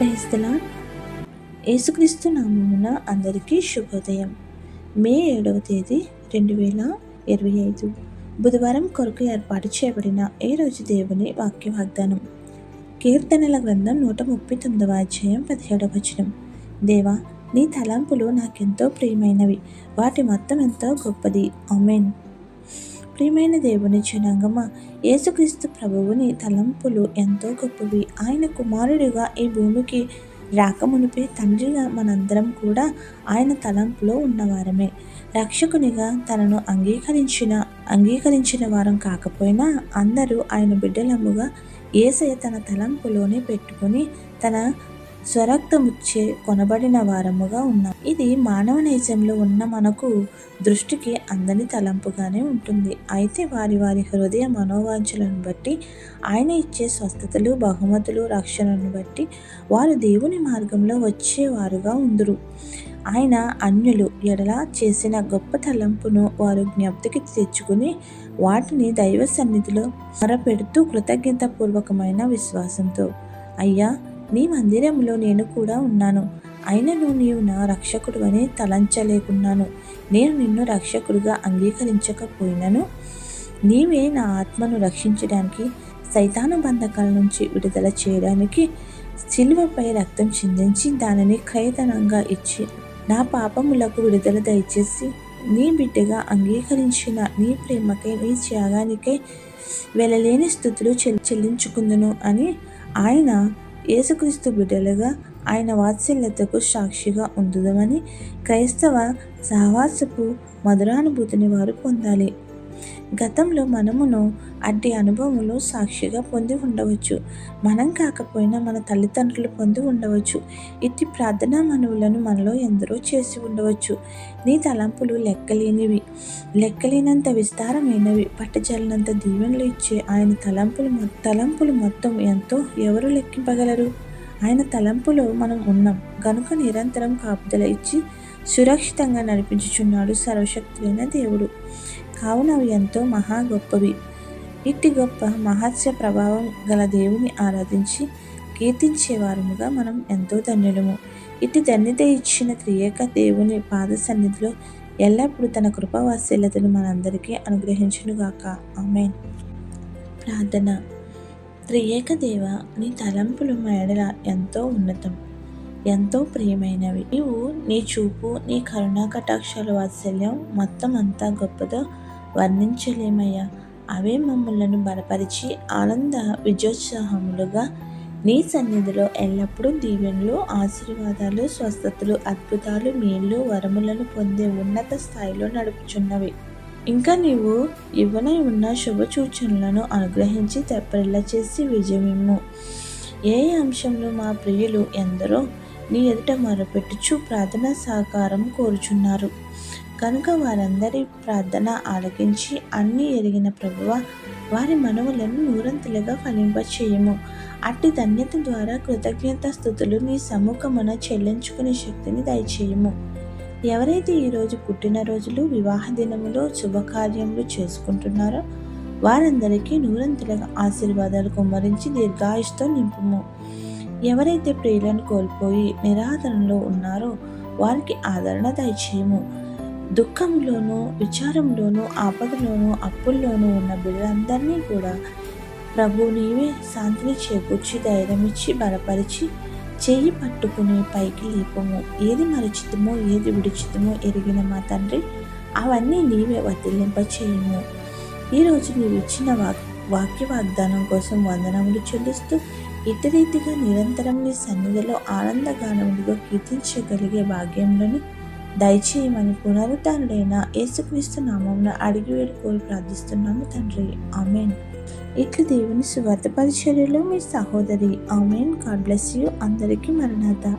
క్రైస్తలా యేసుక్రీస్తు నామమున అందరికీ శుభోదయం. మే ఏడవ తేదీ రెండు వేల ఇరవై ఐదు. బుధవారం కొరకు ఏర్పాటు చేయబడిన ఏ రోజు దేవుని వాక్య వాగ్దానం కీర్తనల గ్రంథం నూట ముప్పై తొమ్మిదవ అధ్యాయం పదిహేడవ వచనం. దేవా నీ తలంపులు నాకెంతో ప్రియమైనవి. వాటి మొత్తం ఎంతో గొప్పది. అమెన్ ప్రియమైన దేవుని జనాంగమ యేసుక్రీస్తు ప్రభువుని తలంపులు ఎంతో గొప్పవి. ఆయన కుమారుడిగా ఈ భూమికి రాకమునిపే తండ్రిగా మనందరం కూడా ఆయన తలంపులో ఉన్నవారమే. రక్షకునిగా తనను అంగీకరించిన అంగీకరించిన వారం కాకపోయినా అందరూ ఆయన బిడ్డలముగా ఏసయ తన తలంపులోనే పెట్టుకొని తన స్వరక్తముచ్చే కొనబడిన వారముగా ఉన్నాం. ఇది మానవ నైజంలో ఉన్న మనకు దృష్టికి అందని తలంపుగానే ఉంటుంది. అయితే వారి వారి హృదయ మనోవాంఛలను బట్టి ఆయన ఇచ్చే స్వస్థతలు బహుమతులు రక్షణను బట్టి వారు దేవుని మార్గంలో వచ్చేవారుగా ఉందరు. ఆయన అన్యులు ఎడలా చేసిన గొప్ప తలంపును వారు జ్ఞప్తికి తెచ్చుకుని వాటిని దైవ సన్నిధిలో మొరపెడుతూ కృతజ్ఞతాపూర్వకమైన విశ్వాసంతో అయ్యా నీ మందిరంలో నేను కూడా ఉన్నాను. అయినను నీవు నా రక్షకుడు అని తలంచలేకున్నాను. నేను నిన్ను రక్షకుడిగా అంగీకరించకపోయినను. నీవే నా ఆత్మను రక్షించడానికి సైతాన బంధకాల నుంచి విడుదల చేయడానికి శిల్వపై రక్తం చిందించి దానిని క్రయతనంగా ఇచ్చి నా పాపములకు విడుదల దయచేసి నీ బిడ్డగా అంగీకరించిన నీ ప్రేమకై నీ త్యాగానికై వెళ్ళలేని స్థుతులు చెల్లించుకుందును అని ఆయన యేసుక్రీస్తు బిడ్డలుగా ఆయన వాత్సల్యతకు సాక్షిగా ఉందుదమని క్రైస్తవ సహవాసపు మధురానుభూతిని వారు పొందాలి. గతంలో మనమును అట్టి అనుభవములు సాక్షిగా పొంది ఉండవచ్చు. మనం కాకపోయినా మన తల్లిదండ్రులు పొంది ఉండవచ్చు. ఇట్టి ప్రార్థనా మనవులను మనలో ఎందరో చేసి ఉండవచ్చు. నీ తలంపులు లెక్కలేనివి లెక్కలేనంత విస్తారమైనవి పట్టజలనంత దీవెనలు ఇచ్చే ఆయన తలంపులు తలంపులు మొత్తం ఎంతో ఎవరు లెక్కింపగలరు? ఆయన తలంపులో మనం ఉన్నాం. గనుక నిరంతరం కాపుదల ఇచ్చి సురక్షితంగా నడిపించుచున్నాడు సర్వశక్తులైన దేవుడు. కావున అవి ఎంతో మహా గొప్పవి. ఇట్టి గొప్ప మహత్య ప్రభావం గల దేవుని ఆరాధించి కీర్తించేవారముగా మనం ఎంతో ధన్యులము. ఇట్టి ధన్యత ఇచ్చిన త్రియేక దేవుని పాద సన్నిధిలో ఎల్లప్పుడూ తన కృపావాస్యలతను మనందరికీ అనుగ్రహించునుగాక. ఆమెన్. ప్రార్థన. త్రియేక దేవ నీ తలంపులు మేడల ఎంతో ఉన్నతం. ఎంతో ప్రియమైనవి. నీవు నీ చూపు నీ కరుణా కటాక్షాల వాత్సల్యం మొత్తం అంతా గొప్పదో వర్ణించలేమయ్యా. అవే మమ్మలను బలపరిచి ఆనంద విజయోత్సాహములుగా నీ సన్నిధిలో ఎల్లప్పుడూ దీవెనలు ఆశీర్వాదాలు స్వస్థతలు అద్భుతాలు మేళ్ళు వరములను పొందే ఉన్నత స్థాయిలో నడుపుచున్నవి. ఇంకా నీవు ఇవ్వనై ఉన్న శుభ సూచనలను అనుగ్రహించి తెప్పరిల్ల చేసి విజయమిమ్ము. ఏ అంశంలో మా ప్రియులు ఎందరో నీ ఎదుట మొరపెట్టుచు ప్రార్థన సహకారం కోరుచున్నారు. కనుక వారందరి ప్రార్థన ఆలకించి అన్నీ ఎరిగిన ప్రభువ వారి మనవులను నూరంతులుగా ఫలింపచేయము. అట్టి ధన్యత ద్వారా కృతజ్ఞత స్థుతులు నీ సముఖమున చెల్లించుకునే శక్తిని దయచేయము. ఎవరైతే ఈరోజు పుట్టినరోజులు వివాహ దినములు శుభకార్యములు చేసుకుంటున్నారో వారందరికీ నూరంతులుగా ఆశీర్వాదాలు కుమ్మరించి దీర్ఘాయుష్తో నింపుము. ఎవరైతే ప్రియులను కోల్పోయి నిరాదరణలో ఉన్నారో వారికి ఆదరణ దయచేయము. దుఃఖంలోనూ విచారంలోనూ ఆపదలోనూ అప్పుల్లోనూ ఉన్న బిడ్డలందరినీ కూడా ప్రభు నీవే శాంతిని చేకూర్చి ధైర్యమిచ్చి బలపరిచి చెయ్యి పట్టుకుని పైకి లేపము. ఏది మరచితమో ఏది విడిచితమో ఎరిగిన మా తండ్రి అవన్నీ నీవే వదిలింప చేయము ఈరోజు నీవు ఇచ్చిన వాక్ వాక్య వాగ్దానం కోసం వందనములు చెల్లిస్తూ ఇతరీతిగా నిరంతరం నీ సన్నిధిలో ఆనందగానములుగా కీర్తించగలిగే భాగ్యంలోని దయచేయమని పునరుద్ధానుడైన యేసుక్రీస్తు నామం అడిగి వేడుకోలు ప్రార్థిస్తున్నాము తండ్రి. ఆమెన్. ఇట్లు దేవుని సువార్త పరిచర్యలో మీ సహోదరి ఆమెన్. God bless you. అందరికీ మరణాత